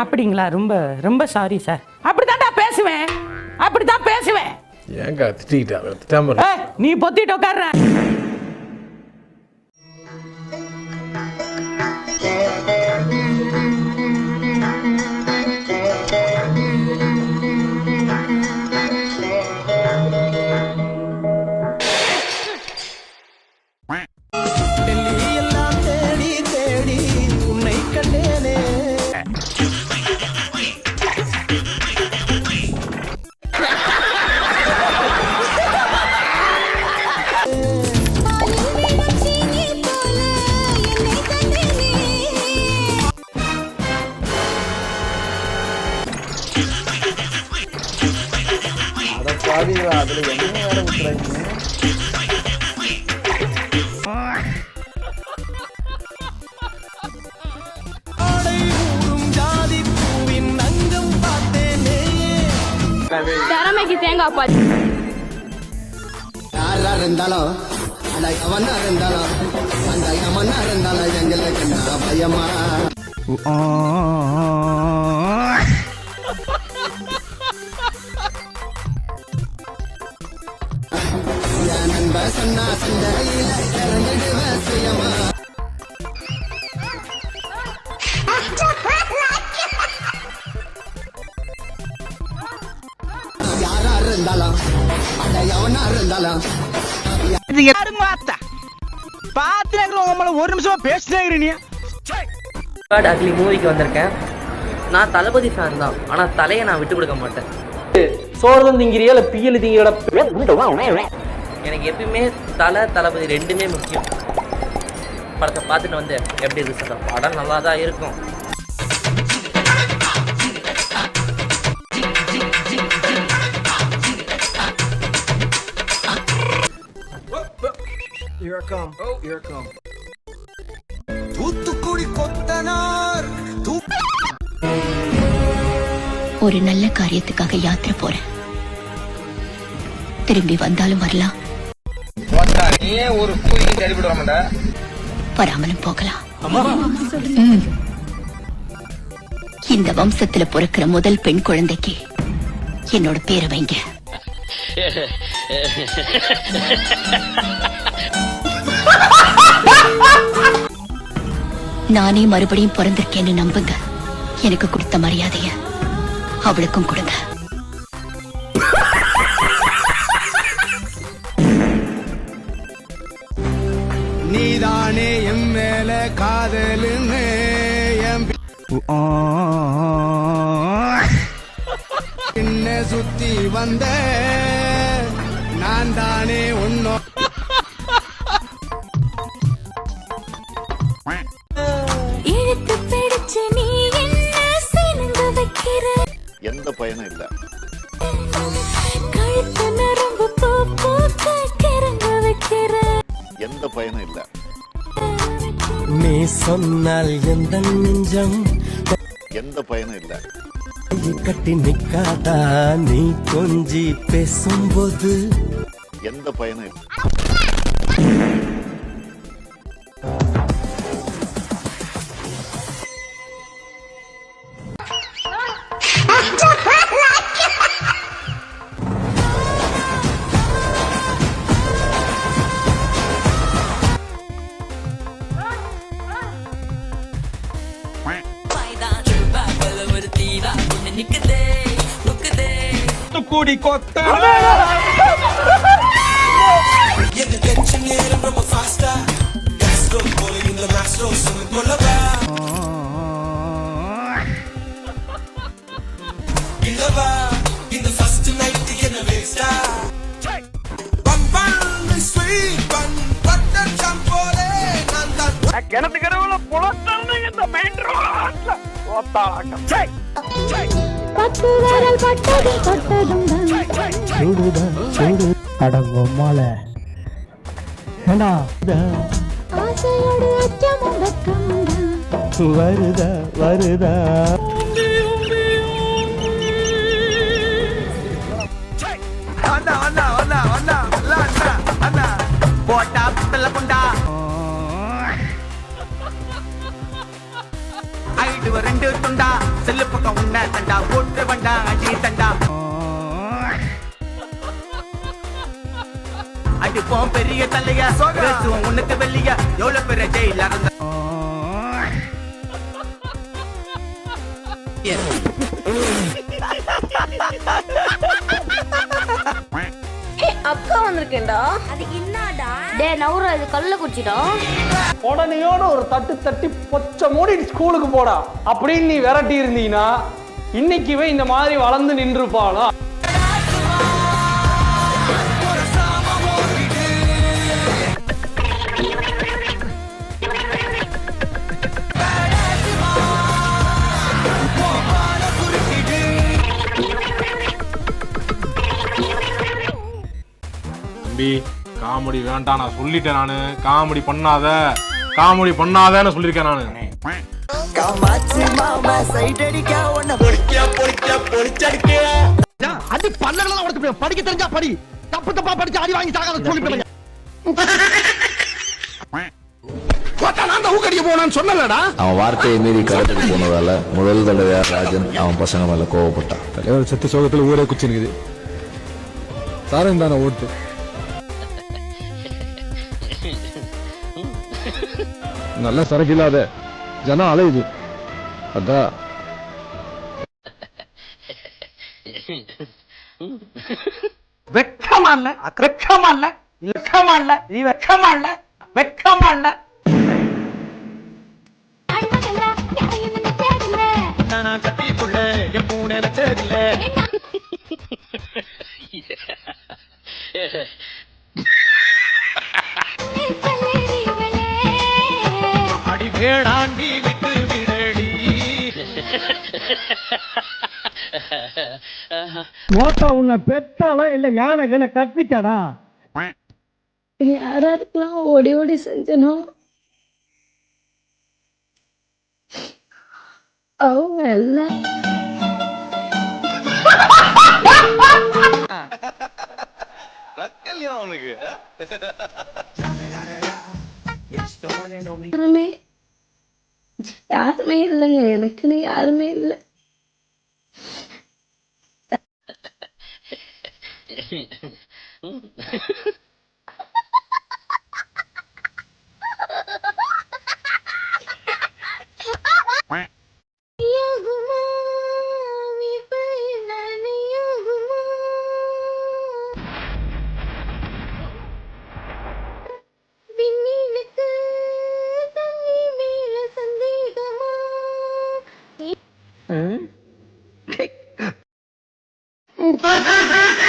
அப்படிங்களா? ரொம்ப ரொம்ப சாரி சார் அப்படித்தான்டா பேசுவேன். அப்படித்தான் பேசுவேன். ஏங்க திட்டிக்கிட்டா? திட்டாம நீ பொத்திட்டு உட்கார்ற அதுல என்ன வேற விட்டுறாங்க திறமைக்கு தேங்காய் பால் யாரா இருந்தாலும் இருந்தாலும் அந்த இருந்தாலும் எங்களுக்கு பயமா? என் நண்ப சொன்னா சண்டையில இறங்கிடுவ சுயமா யாரா இருந்தாலும் அந்த எவனா இருந்தாலும் இது யாருங்க வார்த்தை? பார்த்து உங்களை ஒரு நிமிஷமா பேசினே நீ. அக்லி மூவிக்கு வந்திருக்கேன். நான் தளபதி ஃபேன் தான். ஆனால் தலையை நான் விட்டு கொடுக்க மாட்டேன். சோறுதான் திங்கிறியா இல்ல பியல் திங்கிறா எனக்கு எப்பயுமே தலை தளபதி ரெண்டுமே முக்கியம். படத்தை பார்த்துட்டு வந்து எப்படி இருக்கு சார்? படம் நல்லா தான் இருக்கும் தூத்துக்குடி கொத்தனார். ஒரு நல்ல காரியத்துக்காக யாத்திரை போறேன். திரும்பி வந்தாலும் வரலாம். வராமலும் போகலாம். ம். இந்த வம்சத்துல பிறக்கிற முதல் பெண் குழந்தைக்கு என்னோட பேரை வைங்க. நானே மறுபடியும் பிறந்திருக்கேன்னு நம்புங்க. எனக்கு கொடுத்த மரியாதைய அவளுக்கும் கொடுங்க. நீதானே என் மேல காதலுன்னு என் பின்ன சுத்தி வந்த நான் தானே உன்னோ நீ சொன்னால் எந்த நெஞ்சம்? எந்த பயனும் இல்லை. கட்டி நிக்காதா? நீ கொஞ்சி பேசும்போது எந்த பயனும் இல்லை. கூடி கொத்த. கிணத்துக்கிறவுல புலத்தன்னு இந்த மெயின் ரோட்ல பட்டதும் தொட்டதும் ஏண்டா ஆசையோடு அச்சமும் வெக்கமும் வருதா வருதா அண்ணா அண்ணா அண்ணா அண்ணா அண்ணா அண்ணா போட்டா பித்தல குண்டா செல்லு பக்கம் உன்ன தண்டா போட்டு வண்டா அடி தண்டா அடிப்போம் பெரிய தலையா பேசுவோம் உனக்கு வெள்ளியா எவ்வளவு பெரிய ஜெயில வந்திருக்கேன்டா அதுக்கு என்னடா? டே நவுரா இது கல்ல குச்சிடா உடனேயோட ஒரு தட்டு தட்டி பொச்ச மூடி ஸ்கூலுக்கு போடா. அப்படின்னு நீ விரட்டி இருந்தீங்கன்னா இன்னைக்கு இவன் இந்த மாதிரி வளர்ந்து நின்றுப்பானா தம்பி காமெடி வேண்டாம் நான் சொல்லிட்டேன் நானு. காமெடி பண்ணாத. காமெடி பண்ணாதன்னு சொல்லியிருக்கேன் நானு. அடி பல்லெல்லாம் உடச்சு படிக்க தெரிஞ்சா படி தப்பு தப்பா படிச்சு அடி வாங்கி சாகாத சொல்லி அவன் வார்த்தையை மீறி கடத்துக்கு போனதால முதல் தடவையா ராஜன் அவன் பசங்க மேல கோவப்பட்டான். தலைவர் செத்த சோகத்துல ஊரே குச்சி இருக்குது சாரம் தானே ஓட்டு. நல்ல சரக்கு இல்லாத ஜனம் அலையுது அதான் வெக்கமா இல்ல வெக்கமா இல்ல வெக்கமா இல்ல நீ வெக்கமா இல்ல வெக்கமா இல்ல அடி மோட்டா உன்னை பெத்தாலும் இல்ல ஞான கண்ண கற்பிச்சாடா யாராருக்கெல்லாம் ஓடி ஓடி செஞ்சனோ? அவங்க எல்லாம் யாருமே யாருமே இல்லைங்க. எனக்குன்னு யாருமே இல்லை. சந்தேகமா Ha ha ha!